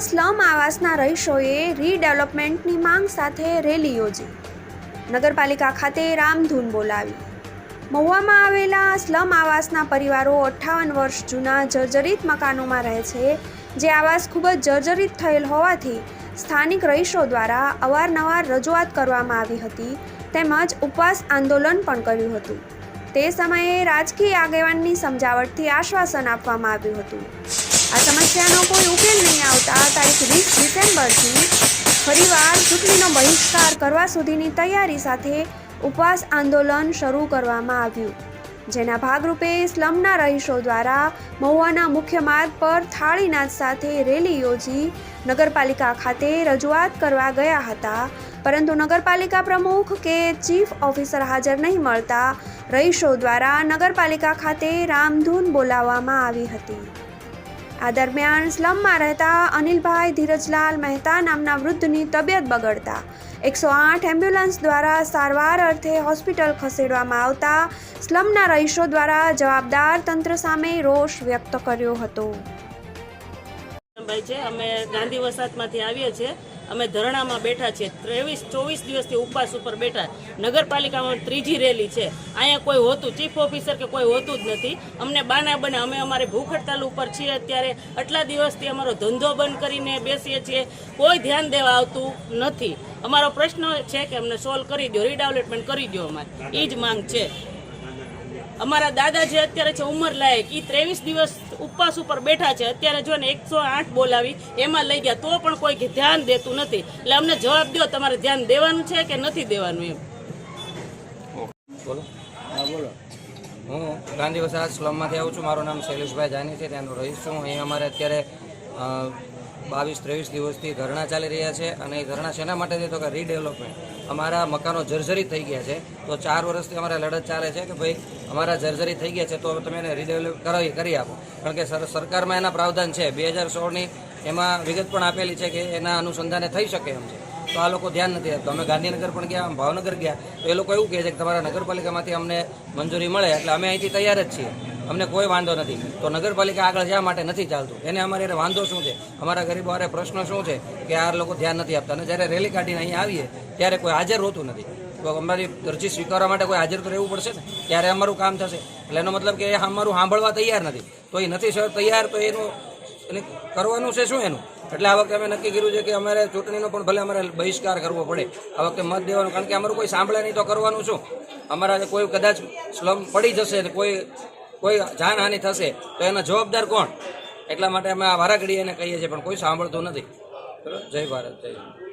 Slum આવાસના રહીશોએ રીડેવલપમેન્ટની માંગ સાથે rally યોજી. નગરપાલિકા ખાતે રામધૂન બોલાવી. મહુવામાં આવેલા સ્લમ આવાસના પરિવારો અઠ્ઠાવન વર્ષ જૂના જર્જરિત મકાનોમાં રહે છે, જે આવાસ ખૂબ જ જર્જરિત થયેલ હોવાથી સ્થાનિક રહીશો દ્વારા અવારનવાર રજૂઆત કરવામાં આવી હતી, તેમજ ઉપવાસ આંદોલન પણ કર્યું હતું. તે સમયે રાજકીય આગેવાનની સમજાવટથી આશ્વાસન આપવામાં આવ્યું હતું. આ સમસ્યાનો કોઈ ઉકેલ નહીં આવતા. તારીખ વીસ ડિસેમ્બરથી ફરીવાર ચૂંટણીનો બહિષ્કાર કરવા સુધીની તૈયારી સાથે ઉપવાસ આંદોલન શરૂ કરવામાં આવ્યું. જેના ભાગરૂપે સ્લમના રહીશો દ્વારા મહુવાના મુખ્ય માર્ગ પર થાળીનાથ સાથે રેલી યોજી નગરપાલિકા ખાતે રજૂઆત કરવા ગયા હતા. પરંતુ નગરપાલિકા પ્રમુખ કે ચીફ ઓફિસર હાજર નહીં મળતા રહીશો દ્વારા નગરપાલિકા ખાતે રામધૂન બોલાવવામાં આવી હતી. આ દરમિયાન સ્લમમાં રહેતા અનિલભાઈ ધીરજલાલ મહેતા નામના વૃદ્ધની તબિયત બગડતા. એકસો આઠ એમ્બ્યુલન્સ દ્વારા સારવાર અર્થે હોસ્પિટલ ખસેડવામાં આવતા સ્લમના રહીશો દ્વારા જવાબદાર તંત્ર સામે રોષ વ્યક્ત કર્યો હતો. છે, અમે ગાંધી વસાતમાંથી આવીએ છીએ. અમે ધરણામાં બેઠા છીએ. ત્રેવીસ, ચોવીસ દિવસથી ઉપવાસ ઉપર બેઠા. નગરપાલિકામાં ત્રીજી રેલી છે. અહીંયા કોઈ હોતું, ચીફ ઓફિસર કે કોઈ હોતું જ નથી. અમને બાના બને, અમે અમારે ભૂખ હડતાલ ઉપર છીએ અત્યારે. આટલા દિવસથી અમારો ધંધો બંધ કરીને બેસીએ છીએ. કોઈ ધ્યાન દેવા આવતું નથી. અમારો પ્રશ્ન છે કે અમને સોલ્વ કરી દો રીડેવલપમેન્ટ કરી દો અમારે. એ જ માંગ છે. અમારા દાદા જે અત્યારે છે ઉંમર લાયક એ ત્રેવીસ દિવસ ઉપવાસ ઉપર બેઠા છે. અત્યારે જો ને એકસો આઠ બોલાવી, એમાં લઈ ગયા. તો પણ કોઈ ધ્યાન દેતું નથી. એટલે અમને જવાબ દો તમારે ધ્યાન દેવાનું છે કે નથી દેવાનું એમ? બોલો. હા, બોલો. હું ગાંધી વસાહત સ્લમમાંથી આવું છું. મારું નામ શૈલેષભાઈ જાની છે. ત્યાંનો રહીશ છું. અહીં અમારે અત્યારે બાવીસ, ત્રેવીસ દિવસથી ધરણા ચાલી રહ્યા છે અને એ ધરણા શેના માટે છે તો કે રીડેવલપમેન્ટ અમારા મકાનો જર્જરિત થઈ ગયા છે. તો ચાર વર્ષથી અમારે લડત ચાલે છે કે ભાઈ અમારા જર્જરિત થઈ ગયા છે તો તમે એને રીડેવલપ કરાવી, કરી આપો. કારણ કે સર- સરકારમાં એના પ્રાવધાન છે. બે હજાર સોળની એમાં વિગત પણ આપેલી છે કે એના અનુસંધાને થઈ શકે એમ છે. તો આ લોકો ધ્યાન નથી આપતા. અમે ગાંધીનગર પણ ગયા, ભાવનગર ગયા. તો એ લોકો એવું કહે છે કે તમારા નગરપાલિકામાંથી અમને મંજૂરી મળે એટલે અમે અહીંથી તૈયાર જ છીએ. અમને કોઈ વાંધો નથી. તો નગરપાલિકા આગળ જવા માટે નથી ચાલતું. એને અમારે વાંધો શું છે? અમારા ગરીબો અરે પ્રશ્ન શું છે કે આ લોકો ધ્યાન નથી આપતા. અને જ્યારે રેલી કાઢીને અહીંયા આવીએ, ત્યારે કોઈ હાજર હોતું નથી. તો અમારી અરજી સ્વીકારવા માટે કોઈ હાજર તો રહેવું પડશે ને? ત્યારે અમારું કામ થશે. એટલે એનો મતલબ કે એ અમારું સાંભળવા તૈયાર નથી. તો એ નથી સર તૈયાર, તો એનું એને કરવાનું છે શું એનું? એટલે આ વખતે અમે નક્કી કર્યું છે કે અમારે ચૂંટણીનો પણ ભલે અમારે બહિષ્કાર કરવો પડે. આ વખતે મત દેવાનું, કારણ કે અમારું કોઈ સાંભળે નહીં તો કરવાનું શું? અમારા કોઈ કદાચ સ્લમ પડી જશે ને કોઈ કોઈ જાનહાનિ થશે તો એના જવાબદાર કોણ એટલા માટે અમે આ વારાઘડી એને કહીએ છીએ, પણ કોઈ સાંભળતું નથી? જય ભારત, જય.